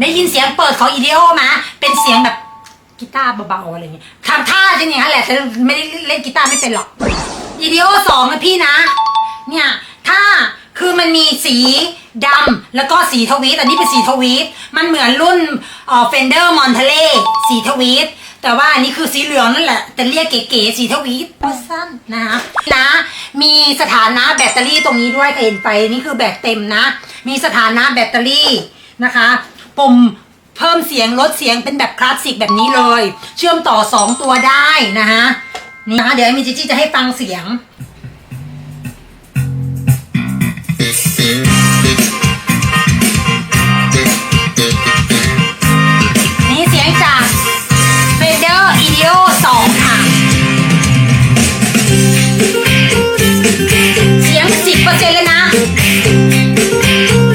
ได้ยินเสียงเปิดของอีเดีโอมา เป็นเสียงแบบกีตาร์เบาๆอะไรอย่างเงี้ยทำท่าจะอย่างนั้นแหละแต่ไม่ได้เล่นกีตาร์ไม่เป็นหรอกอีเดีโอสองนะพี่นะ เนี่ยถ้าคือมันมีสีดำแล้วก็สีทวีตอันนี้เป็นสีทวีตมันเหมือนรุ่นเอ่อเฟนเดอร์มอนเทเล่สีทวีตแต่ว่าอันนี้คือสีเหลืองนั่นแหละ แต่เรียกเก๋ๆสีทวีตสั้นนะคะนะ มีสถานะแบตเตอรี่ตรงนี้ด้วยเห็นไปนี่คือแบตเต็มนะ มีสถานะแบตเตอรี่นะคะ ปุ่มเพิ่มเสียงลดเสียงเป็นแบบคลาสสิกแบบนี้เลย เชื่อมต่อสองตัวได้นะฮะนี่นะเดี๋ยวมิจิจิจะให้ฟังเสียงนี่เสียงจากเฟเดอร์อีดิโอสองค่ะเสียงสิบเปอร์เซ็นต์เลยนะ